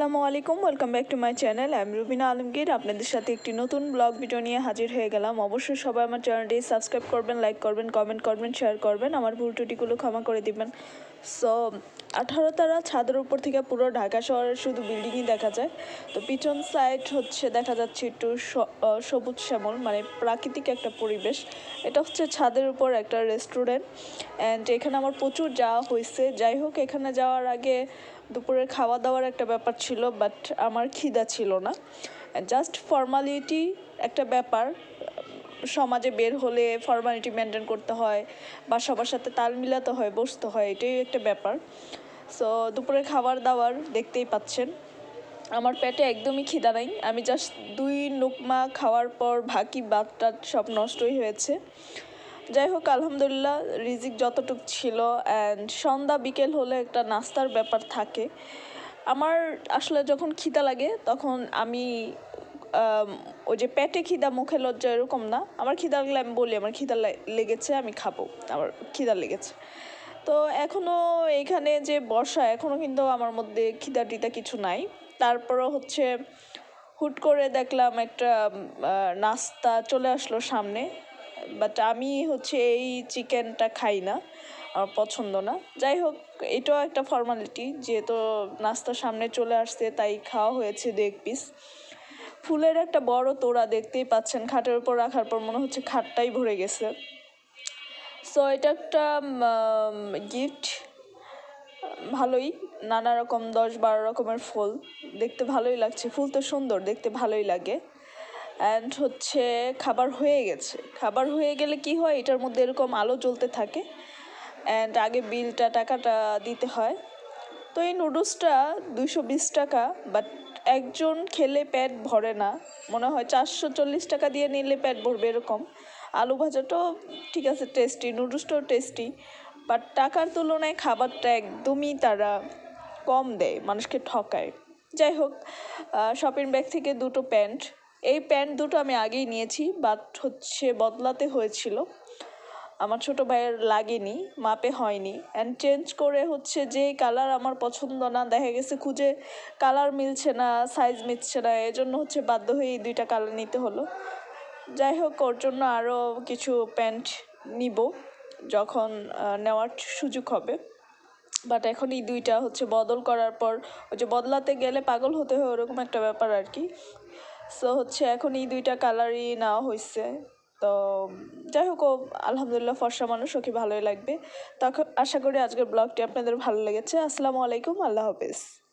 আলাইকুম welcome back to my channel আমি রুবিনা আলমগীর আপনাদের সাথে একটি নতুন ব্লগ ভিডিও নিয়ে হাজির হয়ে গেলাম। অবশ্যই সবাই আমার চ্যানেলটি সাবস্ক্রাইব করবেন লাইক করবেন কমেন্ট করবেন শেয়ার করবেন। আমার ভুল ত্রুটিগুলো ক্ষমা করে দিবেন। সো আঠারো তারা ছাদের উপর থেকে পুরো ঢাকা শহরের শুধু বিল্ডিংই দেখা যায়। তো পিছন সাইড হচ্ছে দেখা যাচ্ছে একটু সবুজ শ্যামল মানে প্রাকৃতিক একটা পরিবেশ। এটা হচ্ছে ছাদের উপর একটা রেস্টুরেন্ট অ্যান্ড এখানে আমার প্রচুর যাওয়া হয়েছে। যাই হোক, এখানে যাওয়ার আগে দুপুরের খাওয়া দাওয়ার একটা ব্যাপার ছিল বাট আমার খিদা ছিল না। জাস্ট ফর্মালিটি একটা ব্যাপার সমাজে বের হলে ফর্মালিটি মেনটেন করতে হয় বা সবার সাথে তাল মিলাতে হয় বসতে হয় এটাই একটা ব্যাপার। সো দুপুরে খাবার দাবার দেখতেই পাচ্ছেন। আমার পেটে একদমই খিদা নাই। আমি জাস্ট দুই নোকমা খাওয়ার পর বাকি বাদটা সব নষ্টই হয়েছে। যাই হোক আলহামদুলিল্লাহ রিজিক যতটুক ছিল অ্যান্ড সন্ধ্যা বিকেল হলে একটা নাস্তার ব্যাপার থাকে। আমার আসলে যখন খিদা লাগে তখন আম, ওই যে পেটে খিদা, মুখে লজ্জা এরকম না। আমার খিদা লাগলে আমি বলি, আমার খিদা লেগেছে, আমি খাব। আমার খিদা লেগেছে। তো এখনও এইখানে যে বর্ষা এখনও কিন্তু আমার মধ্যে খিদা টিদা কিছু নাই। তারপরও হচ্ছে হুট করে দেখলাম একটা নাস্তা চলে আসলো সামনে। বাট আমি হচ্ছে এই চিকেনটা খাই না, আমার পছন্দ না। যাই হোক, এটাও একটা ফর্মালিটি। যেহেতু নাস্তা সামনে চলে আসছে, তাই খাওয়া হয়েছে দু এক পিস। ফুলের একটা বড় তোড়া দেখতেই পাচ্ছেন, খাটের উপর রাখার পর মনে হচ্ছে খাটটাই ভরে গেছে। সো এটা একটা গিফট ভালোই, নানা রকম, দশ বারো রকমের ফুল। দেখতে ভালোই লাগছে, ফুল তো সুন্দর, দেখতে ভালোই লাগে। অ্যান্ড হচ্ছে, খাবার হয়ে গেছে। খাবার হয়ে গেলে কি হয়, এটার মধ্যে এরকম আলো জ্বলতে থাকে। অ্যান্ড আগে বিলটা টাকাটা দিতে হয়। তো এই নুডলসটা দুশো বিশ টাকা বাট একজন খেলে পেট ভরে না। মনে হয় চারশো চল্লিশ টাকা দিয়ে নিলে পেট ভরবে এরকম। আলু ভাজাটাও ঠিক আছে টেস্টি নুডলসটাও টেস্টি বাট টাকার তুলনায় খাবারটা একদমই তারা কম দেয়, মানুষকে ঠকায়। যাই হোক শপিং ব্যাগ থেকে দুটো প্যান্ট। এই প্যান্ট দুটো আমি আগেই নিয়েছি বাট হচ্ছে বদলাতে হয়েছিল। আমার ছোট ভাইয়ের লাগেনি, মাপে হয়নি। অ্যান্ড চেঞ্জ করে হচ্ছে যে কালার আমার পছন্দ না, দেখা গেছে খুঁজে কালার মিলছে না সাইজ মিলছে না, এজন্য হচ্ছে বাধ্য হয়ে এই দুইটা কালার নিতে হলো। যাই হোক, ওর জন্য আরও কিছু প্যান্ট নিব যখন নেওয়ার সুযোগ হবে। বাট এখন এই দুইটা হচ্ছে বদল করার পর, ওই যে বদলাতে গেলে পাগল হতে হয়, ওরকম একটা ব্যাপার আর কি। সো হচ্ছে এখন এই দুইটা কালারই নেওয়া হয়েছে তো যাই হোক, ও আলহামদুলিল্লাহ ফর্সা মানুষ, ওকে ভালোই লাগবে। তখন আশা করি আজকের ব্লগটি আপনাদের ভালো লেগেছে। আসসালামু আলাইকুম, আল্লাহ হাফেজ।